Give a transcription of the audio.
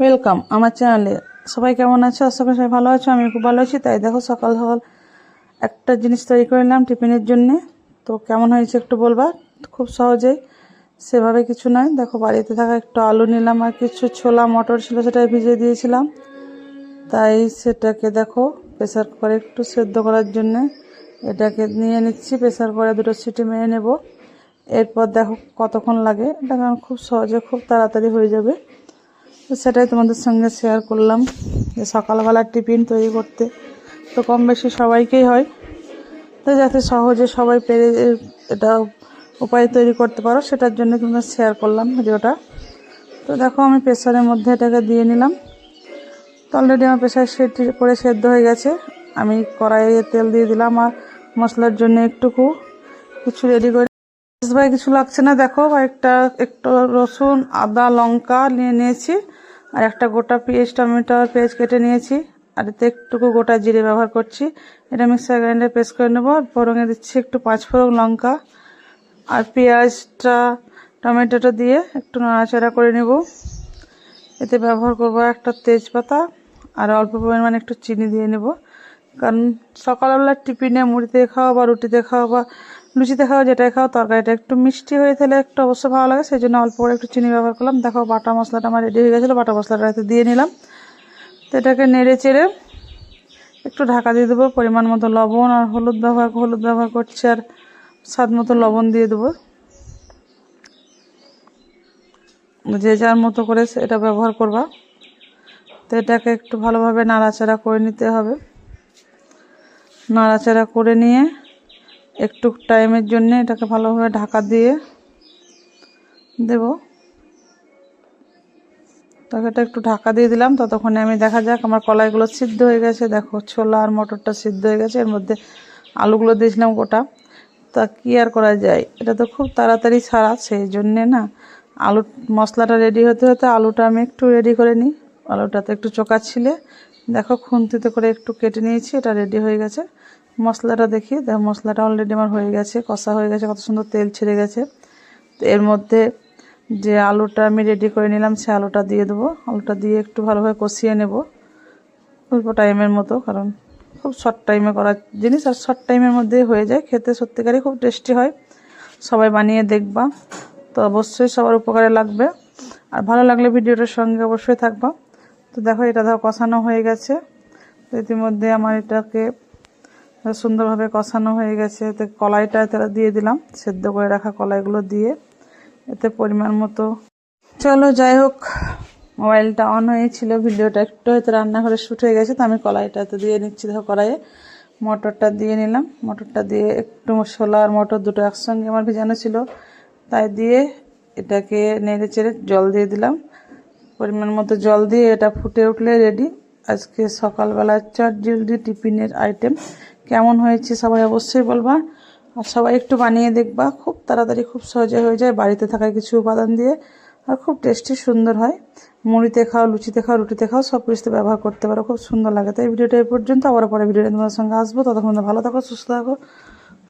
Welcome আমার চ্যানেলে সবাই কেমন আছো? আশা করি সবাই ভালো আছো আমি খুব ভালো আছি। তাই দেখো, সকাল সকাল একটা জিনিস তৈরি করে নিলাম টিফিনের জন্যে। তো কেমন হয়েছে একটু বলবা? খুব সহজেই, সেভাবে কিছু নয়। দেখো, বাড়িতে থাকা একটু আলু নিলাম আর কিছু ছোলা, মটর ছিল সেটা ভিজিয়ে দিয়েছিলাম। তাই সেটাকে দেখো, প্রেসার করে একটু সেদ্ধ করার জন্যে এটাকে নিয়ে নিচ্ছি। প্রেসার করে দুটো সিটি মেরে নেব। এরপর দেখো কতক্ষণ লাগে। এটা খুব সহজে খুব তাড়াতাড়ি হয়ে যাবে। তো সেটাই তোমাদের সঙ্গে শেয়ার করলাম, যে সকালবেলার টিফিন তৈরি করতে। তো কম বেশি সবাইকেই হয়। তো যাতে সহজে সবাই পেরে, এটা উপায় তৈরি করতে পারো, সেটার জন্য তোমাদের শেয়ার করলাম ভিডিওটা। তো দেখো আমি প্রেশারের মধ্যে এটাকে দিয়ে নিলাম। তো অলরেডি আমার প্রেসার সেট করে সেদ্ধ হয়ে গেছে। আমি কড়াইয়ে তেল দিয়ে দিলাম আর মশলার জন্য একটুকু। কিছু রেডি করে ভাই, কিছু লাগছে না? দেখো একটা একটু রসুন, আদা, লঙ্কা নিয়ে নিয়েছি। আর একটা গোটা পেঁয়াজ টমেটো আর পেঁয়াজ কেটে নিয়েছি। আর এতে একটুকু গোটা জিরে ব্যবহার করছি। এটা মিক্সার গ্রাইন্ডার পেস্ট করে নেব। আর ফোড়নে দিচ্ছি একটু পাঁচ ফোড়ন লঙ্কা। আর পেঁয়াজটা, টমেটোটা দিয়ে একটু নাড়াচাড়া করে নেব। এতে ব্যবহার করব একটা তেজপাতা। আর অল্প পরিমাণে একটু চিনি দিয়ে নেব। কারণ সকালবেলার টিফিনে মুড়িতে খাওয়া বা রুটিতে খাওয়া বা লুচিতে খাও যেটাই খাও, তরকারিটা একটু মিষ্টি হয়ে থাকলে একটু অবশ্য ভালো লাগে সেই জন্য অল্প করে একটু চিনি ব্যবহার করলাম। দেখো বাটা মশলাটা আমার রেডি হয়ে গেছিল, বাটা মশলাটা এতে দিয়ে নিলাম। তো এটাকে নেড়ে চেড়ে একটু ঢাকা দিয়ে দেবো, পরিমাণ মতো লবণ আর হলুদ ব্যবহার হলুদ ব্যবহার করছি আর স্বাদ মতো লবণ দিয়ে দেবো। যে যার মতো করে এটা ব্যবহার করবা। তো এটাকে একটু ভালোভাবে নাড়াচাড়া করে নিতে হবে। নাড়াচাড়া করে নিয়ে একটু টাইমের জন্য এটাকে ভালোভাবে ঢাকা দিয়ে দেব। তাকে এটা একটু ঢাকা দিয়ে দিলাম। ততক্ষণে আমি দেখা যাক আমার কলাইগুলো সিদ্ধ হয়ে গেছে। দেখো, ছোলা আর মটরটা সিদ্ধ হয়ে গেছে। এর মধ্যে আলুগুলো দিয়েছিলাম গোটা। তা কী আর করা যায়? এটা তো খুব তাড়াতাড়ি ছাড়া, সেই জন্যে না আলু মশলাটা রেডি হতে হতে আলুটা আমি একটু রেডি করে নিই। আলুটাতে একটু চোকা ছিলে দেখো খুন্তিতে করে একটু কেটে নিয়েছি, এটা রেডি হয়ে গেছে। মশলাটা দেখি দেখো মশলাটা অলরেডি আমার হয়ে গেছে, কষা হয়ে গেছে, কত সুন্দর তেল ছেড়ে গেছে। তো এর মধ্যে যে আলুটা আমি রেডি করে নিলাম, সে আলুটা দিয়ে দেবো। আলুটা দিয়ে একটু ভালোভাবে কষিয়ে নেব, অল্প টাইমের মতো, কারণ খুব শর্ট টাইমে করার জিনিস, আর শর্ট টাইমের মধ্যেই হয়ে যায়। খেতে সত্যিকারই খুব টেস্টি হয়, সবাই বানিয়ে দেখবা। তো অবশ্যই সবার উপকারে লাগবে। আর ভালো লাগলে ভিডিওটার সঙ্গে অবশ্যই থাকবা। তো দেখো, এটা দেখো কষানো হয়ে গেছে। তো ইতিমধ্যে আমার এটাকে সুন্দরভাবে কষানো হয়ে গেছে। এতে কলাইটা তারা দিয়ে দিলাম, সেদ্ধ করে রাখা কলাইগুলো দিয়ে। এতে পরিমাণ মতো চলো, যাই হোক, মোবাইলটা অন হয়েছিল, ভিডিওটা একটু হয়তো রান্নাঘরে শ্যুট হয়ে গেছে, তো আমি কলাইটা কলাইটাতে দিয়ে নিচ্ছি। দেখো, কড়াইয়ে মটরটা দিয়ে নিলাম। মটরটা দিয়ে একটু ছোলা আর মটর দুটো একসঙ্গে আমার ভিজানো ছিল। তাই দিয়ে এটাকে নেড়ে চেড়ে জল দিয়ে দিলাম। পরিমাণ মতো জল দিয়ে এটা ফুটে উঠলে রেডি আজকে সকালবেলা চট জলদি টিফিনের আইটেম কেমন হয়েছে সবাই অবশ্যই বলবা। আর সবাই একটু বানিয়ে দেখবা। খুব তাড়াতাড়ি খুব সহজে হয়ে যায়। বাড়িতে থাকা কিছু উপাদান দিয়ে। আর খুব টেস্টি সুন্দর হয়। মুড়িতে খাও, লুচিতে খাও, রুটিতে খাও, সব কিছুতে ব্যবহার করতে পারো। খুব সুন্দর লাগে। তাই ভিডিওটা এই পর্যন্ত। আবার পরে ভিডিওটা তোমার সঙ্গে আসব। ততক্ষণ ভালো থাকো, সুস্থ থাকো।